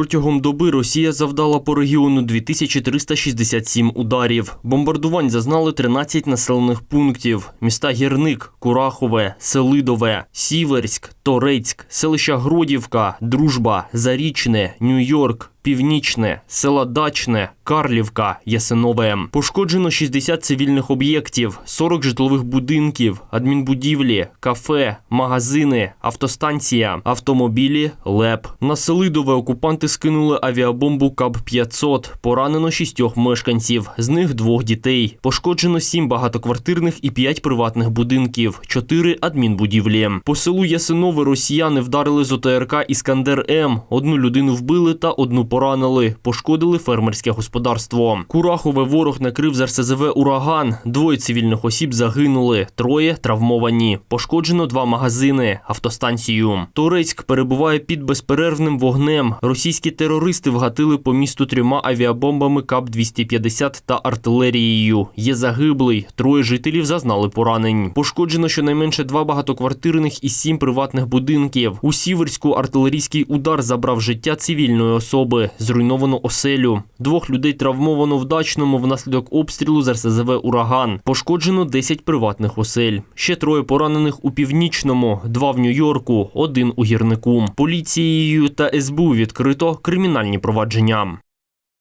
Протягом доби Росія завдала по регіону 2367 ударів. Бомбардувань зазнали 13 населених пунктів: міста Гірник, Курахове, Селидове, Сіверськ, Торецьк, селища Гродівка, Дружба, Зарічне, Нью-Йорк. Північне, села Дачне, Карлівка, Ясинове. Пошкоджено 60 цивільних об'єктів, 40 житлових будинків, адмінбудівлі, кафе, магазини, автостанція, автомобілі, ЛЕП. На Селидове окупанти скинули авіабомбу КАБ-500. Поранено шістьох мешканців, з них двох дітей. Пошкоджено сім багатоквартирних і п'ять приватних будинків, чотири адмінбудівлі. По селу Ясинове росіяни вдарили з ОТРК Іскандер М. Одну людину вбили та одну поранили. Пошкодили фермерське господарство. Курахове ворог накрив з РСЗВ ураган. Двоє цивільних осіб загинули, троє травмовані. Пошкоджено два магазини, автостанцію. Торецьк перебуває під безперервним вогнем. Російські терористи вгатили по місту трьома авіабомбами КАП-250 та артилерією. Є загиблий. Троє жителів зазнали поранень. Пошкоджено щонайменше два багатоквартирних і сім приватних будинків. У Сіверську артилерійський удар забрав життя цивільної особи. Зруйновано оселю. Двох людей травмовано в дачному внаслідок обстрілу з РСЗВ «Ураган». Пошкоджено 10 приватних осель. Ще троє поранених у північному, два в Нью-Йорку, один у гірнику. Поліцією та СБУ відкрито кримінальні провадження.